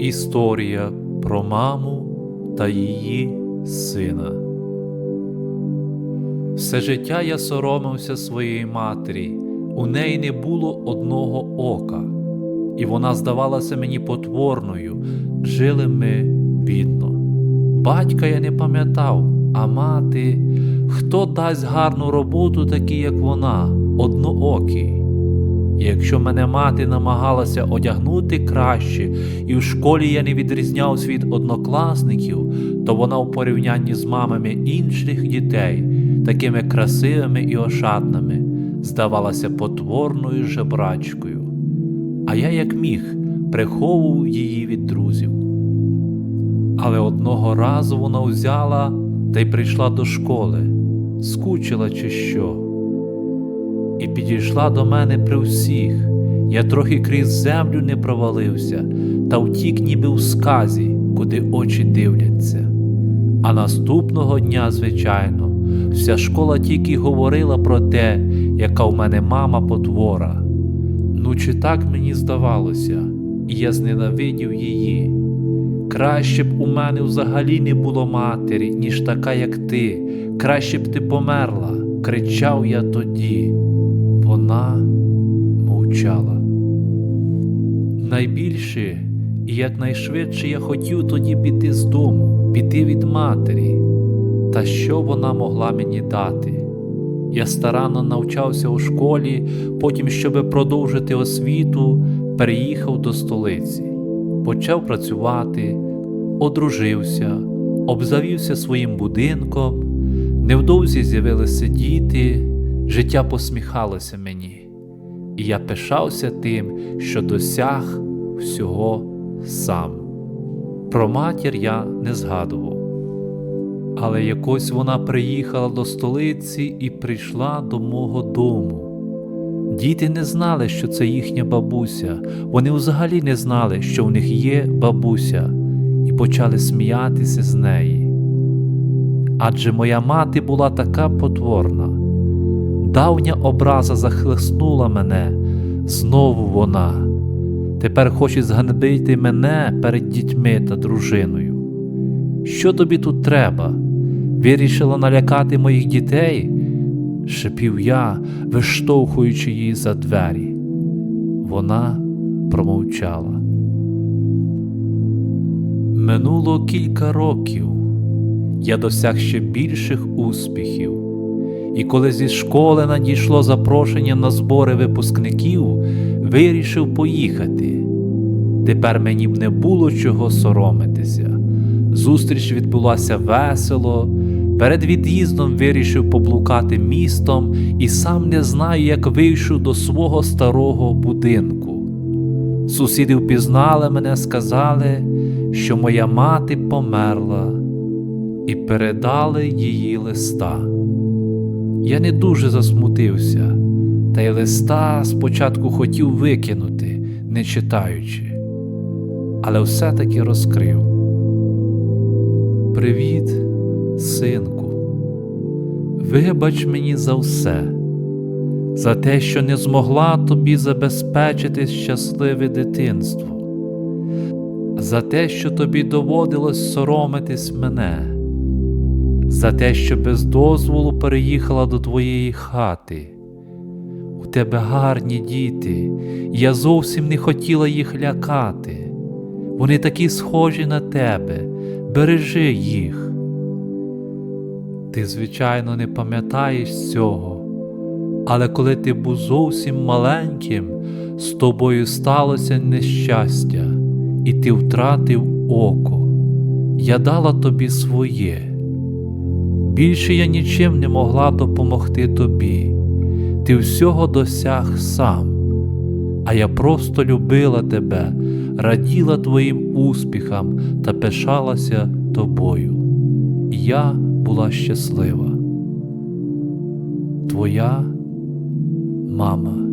Історія про маму та її сина. Все життя я соромився своєї матері, у неї не було одного ока, і вона здавалася мені потворною, жили ми бідно. Батька я не пам'ятав, а мати, хто дасть гарну роботу, такий, як вона, одноокий. І якщо мене мати намагалася одягнути краще, і в школі я не відрізнявся від однокласників, то вона в порівнянні з мамами інших дітей, такими красивими і ошатними, здавалася потворною жебрачкою. А я, як міг, приховував її від друзів. Але одного разу вона взяла та й прийшла до школи, скучила чи що і підійшла до мене при всіх. Я трохи крізь землю не провалився, та втік, ніби в сказі, куди очі дивляться. А наступного дня, звичайно, вся школа тільки говорила про те, яка в мене мама потвора. Ну, чи так мені здавалося, і я зненавидів її. Краще б у мене взагалі не було матері, ніж така, як ти. Краще б ти померла, кричав я тоді. Вона мовчала. Найбільше і якнайшвидше я хотів тоді піти з дому, піти від матері. Та що вона могла мені дати? Я старанно навчався у школі, потім, щоб продовжити освіту, переїхав до столиці, почав працювати, одружився, обзавівся своїм будинком, невдовзі з'явилися діти життя посміхалося мені, і я пишався тим, що досяг всього сам. Про матір я не згадував. Але якось вона приїхала до столиці і прийшла до мого дому. Діти не знали, що це їхня бабуся, вони взагалі не знали, що в них є бабуся, і почали сміятися з неї. Адже моя мати була така потворна. Давня образа захлеснула мене, знову вона. Тепер хоче зганебити мене перед дітьми та дружиною. Що тобі тут треба? Вирішила налякати моїх дітей? шепів я, виштовхуючи її за двері. Вона промовчала. Минуло кілька років. Я досяг ще більших успіхів. І коли зі школи надійшло запрошення на збори випускників, вирішив поїхати. Тепер мені б не було чого соромитися. Зустріч відбулася весело. Перед від'їздом вирішив поблукати містом і сам не знаю, як вийшов до свого старого будинку. Сусіди впізнали мене, сказали, що моя мати померла, і передали її листа. Я не дуже засмутився, та й листа спочатку хотів викинути, не читаючи, але все-таки розкрив. Привіт, синку, вибач мені за все, за те, що не змогла тобі забезпечити щасливе дитинство, за те, що тобі доводилось соромитись мене за те, що без дозволу переїхала до твоєї хати. У тебе гарні діти, я зовсім не хотіла їх лякати. Вони такі схожі на тебе, бережи їх. Ти, звичайно, не пам'ятаєш цього, але коли ти був зовсім маленьким, з тобою сталося нещастя, і ти втратив око. Я дала тобі своє. Більше я нічим не могла допомогти тобі, ти всього досяг сам, а я просто любила тебе, раділа твоїм успіхам та пишалася тобою. І я була щаслива. Твоя мама.